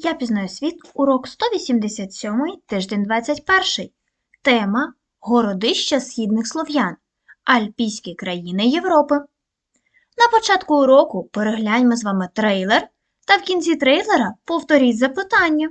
Я пізнаю світ, урок 187, тиждень 21. Тема Городища східних слов'ян. Альпійські країни Європи. На початку уроку перегляньмо з вами трейлер та в кінці трейлера повторіть запитання.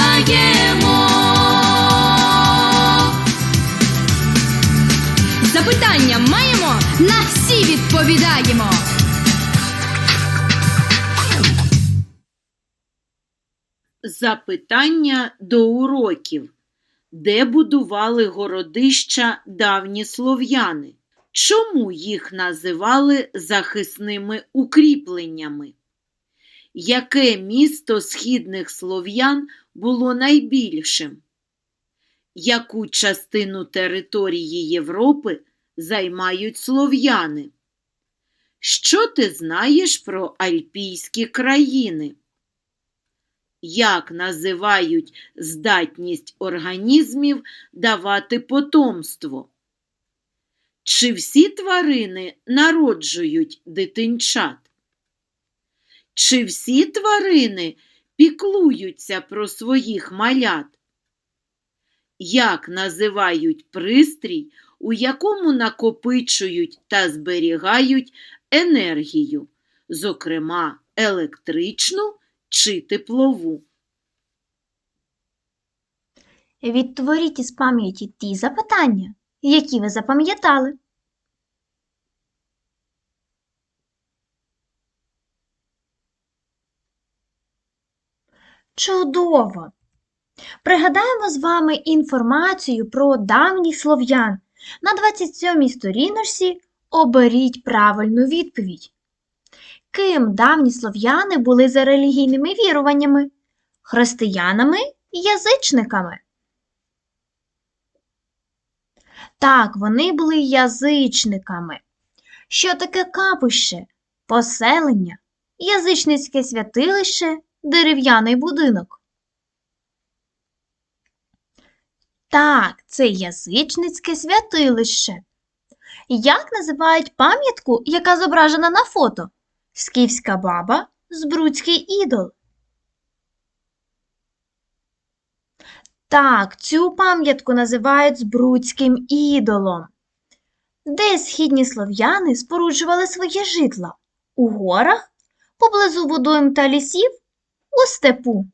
Відповідаємо. Запитання до уроків. Де будували городища давні слов'яни? Чому їх називали захисними укріпленнями? Яке місто східних слов'ян було найбільшим? Яку частину території Європи займають слов'яни? Що ти знаєш про альпійські країни? Як називають здатність організмів давати потомство? Чи всі тварини народжують дитинчат? Чи всі тварини піклуються про своїх малят? Як називають пристрій, у якому накопичують та зберігають енергію, зокрема електричну чи теплову? Відтворіть із пам'яті ті запитання, які ви запам'ятали. Чудово! Пригадаємо з вами інформацію про давніх слов'ян. На 27-й сторіночці оберіть правильну відповідь. Ким давні слов'яни були за релігійними віруваннями? Християнами язичниками? Так, вони були язичниками. Що таке капище? Поселення, язичницьке святилище, дерев'яний будинок. Так, це язичницьке святилище. Як називають пам'ятку, яка зображена на фото? Скіфська баба, Збруцький ідол. Так, цю пам'ятку називають Збруцьким ідолом. Де східні слов'яни споруджували своє житла? У горах, поблизу водойм та лісів, у степу.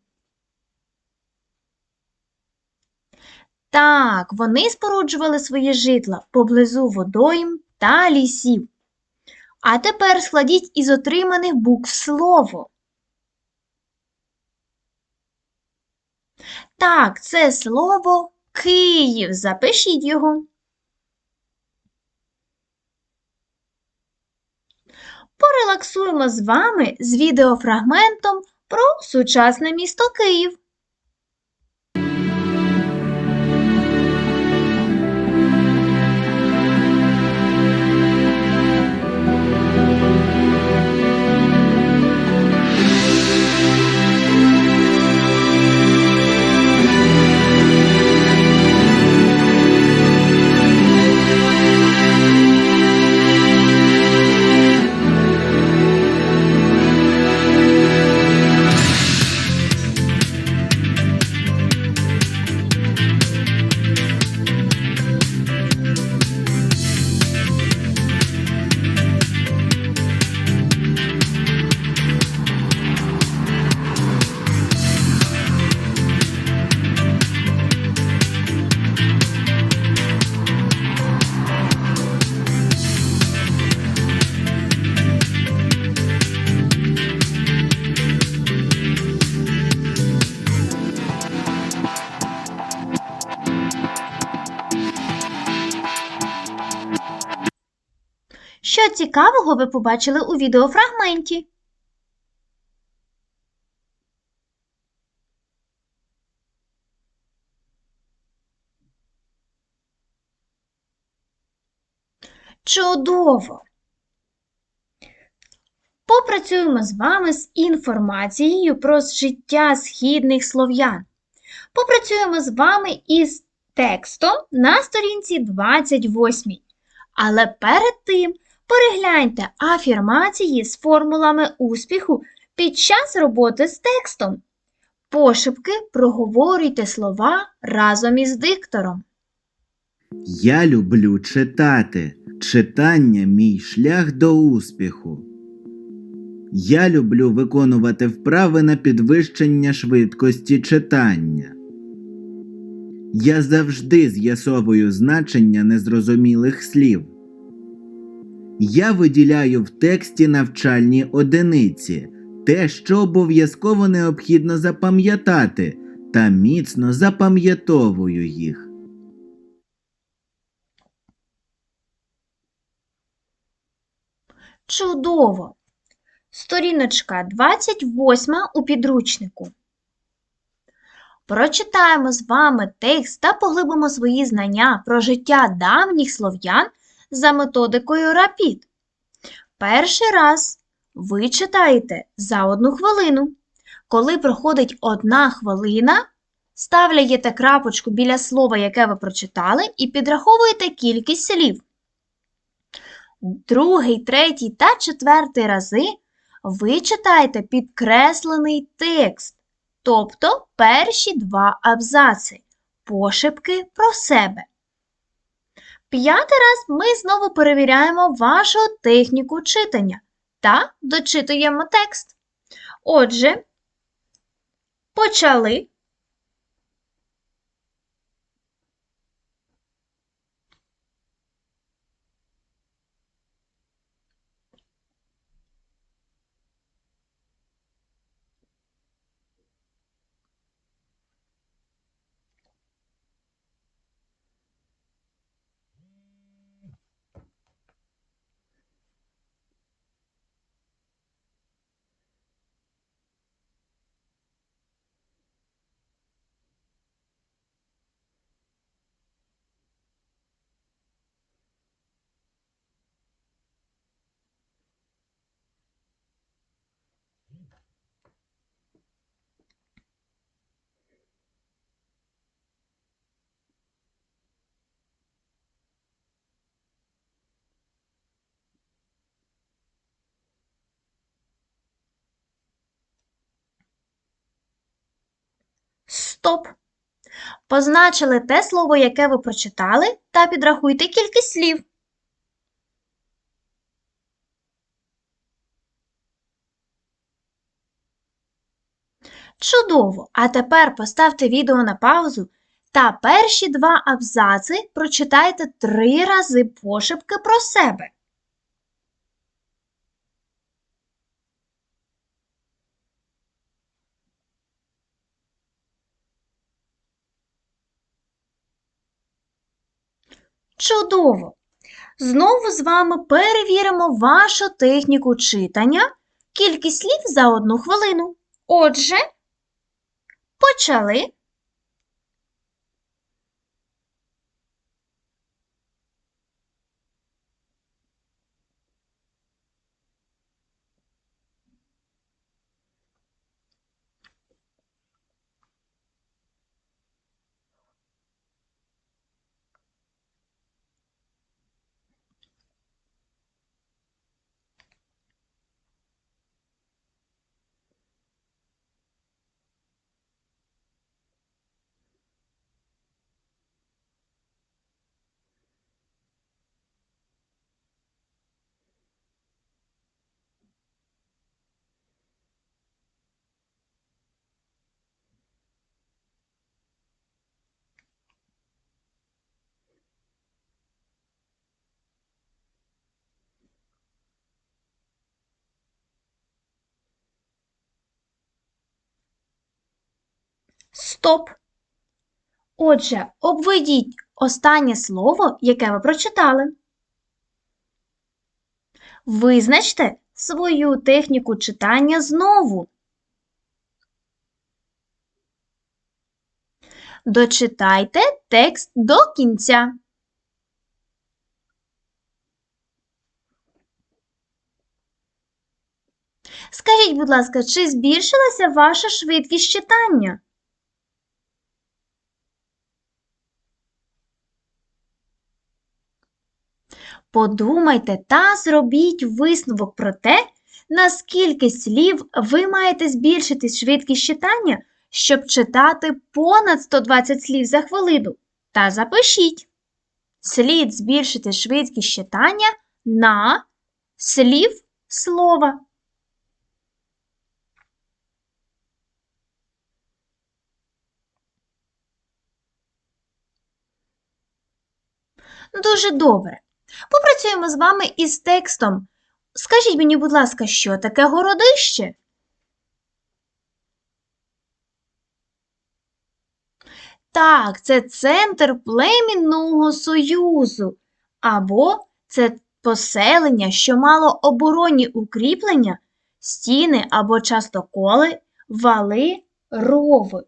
Так, вони споруджували своє житла поблизу водойм та лісів. А тепер складіть із отриманих букв слово. Так, це слово Київ. Запишіть його. Порелаксуємо з вами з відеофрагментом про сучасне місто Київ. Цікавого ви побачили у відеофрагменті? Чудово! Попрацюємо з вами з інформацією про життя східних слов'ян. Попрацюємо з вами із текстом на сторінці 28. Але перед тим перегляньте афірмації з формулами успіху під час роботи з текстом. Пошепки проговорюйте слова разом із диктором. Я люблю читати. Читання мій шлях до успіху. Я люблю виконувати вправи на підвищення швидкості читання. Я завжди з'ясовую значення незрозумілих слів. Я виділяю в тексті навчальні одиниці, те, що обов'язково необхідно запам'ятати, та міцно запам'ятовую їх. Чудово! Сторіночка 28 у підручнику. Прочитаємо з вами текст та поглибимо свої знання про життя давніх слов'ян за методикою РАПІД. Перший раз ви читаєте за одну хвилину. Коли проходить одна хвилина, ставляєте крапочку біля слова, яке ви прочитали, і підраховуєте кількість слів. Другий, третій та четвертий рази ви читаєте підкреслений текст, тобто перші два абзаци, пошепки про себе. П'ятий раз ми знову перевіряємо вашу техніку читання та дочитуємо текст. Отже, почали. Стоп! Позначили те слово, яке ви прочитали, та підрахуйте кількість слів. Чудово! А тепер поставте відео на паузу та перші два абзаци прочитайте три рази пошепки про себе. Чудово! Знову з вами перевіримо вашу техніку читання, кількість слів за одну хвилину. Отже, почали. Стоп! Отже, обведіть останнє слово, яке ви прочитали. Визначте свою техніку читання знову. Дочитайте текст до кінця. Скажіть, будь ласка, чи збільшилася ваша швидкість читання? Подумайте та зробіть висновок про те, наскільки слів ви маєте збільшити швидкість читання, щоб читати понад 120 слів за хвилину. Та запишіть. Слід збільшити швидкість читання на слів слова. Дуже добре. Попрацюємо з вами із текстом. Скажіть мені, будь ласка, що таке городище? Так, це центр племінного союзу, або це поселення, що мало оборонні укріплення, стіни або частоколи, вали, рови.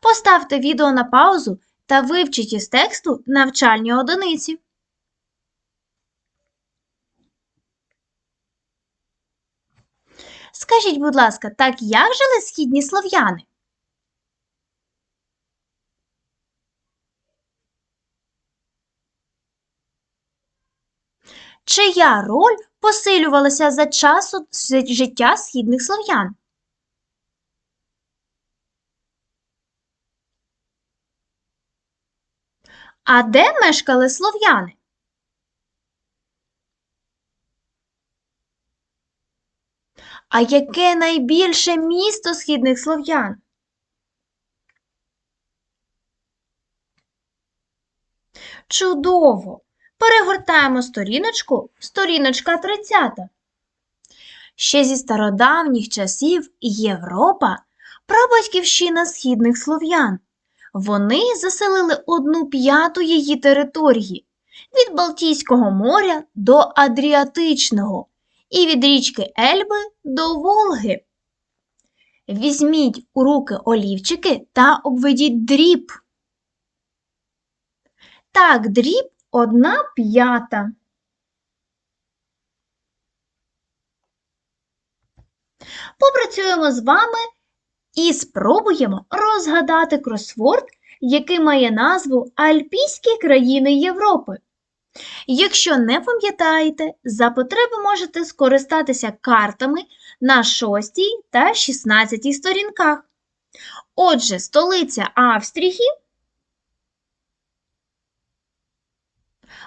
Поставте відео на паузу та вивчіть із тексту навчальні одиниці. Скажіть, будь ласка, так як жили східні слов'яни? Чия роль посилювалася за часу життя східних слов'ян? А де мешкали слов'яни? А яке найбільше місто східних слов'ян? Чудово! Перегортаємо сторіночку, сторіночка 30. Ще зі стародавніх часів Європа прабатьківщина східних слов'ян. Вони заселили одну п'яту її території від Балтійського моря до Адріатичного і від річки Ельби до Волги. Візьміть у руки олівчики та обведіть дріб. Так, дріб одна п'ята. Попрацюємо з вами і спробуємо розгадати кросворд, який має назву Альпійські країни Європи. Якщо не пам'ятаєте, за потреби можете скористатися картами на 6 та 16 сторінках. Отже, столиця Австрії.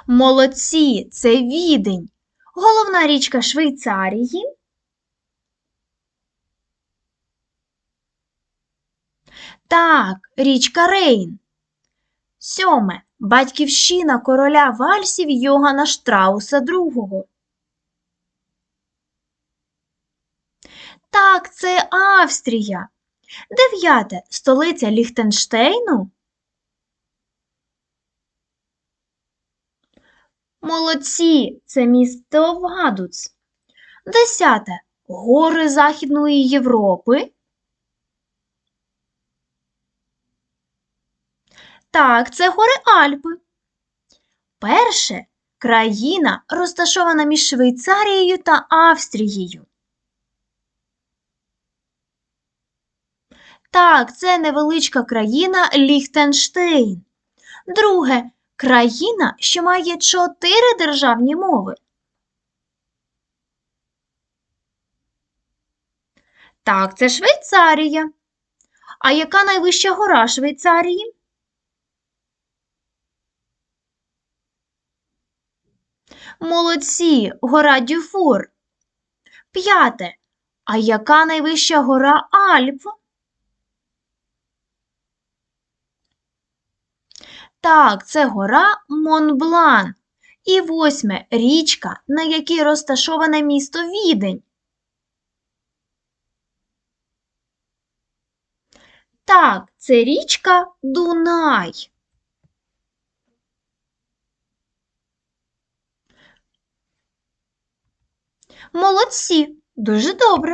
Молодці, це відень. Головна річка Швейцарії. Так, річка Рейн. Сьоме. Батьківщина короля вальсів Йогана Штрауса II. Так, це Австрія. Дев'яте. Столиця Ліхтенштейну. Молодці, це місто Вадуц. Десяте. Гори Західної Європи. Так, це гори Альпи. Перше країна розташована між Швейцарією та Австрією. Так, це невеличка країна Ліхтенштейн. Друге країна, що має чотири державні мови. Так, це Швейцарія. А яка найвища гора Швейцарії? Молодці, гора Дюфур. П'яте. А яка найвища гора Альп? Так, це гора Монблан. І восьме річка, на якій розташоване місто Відень. Так, це річка Дунай. Молодці! Дуже добре.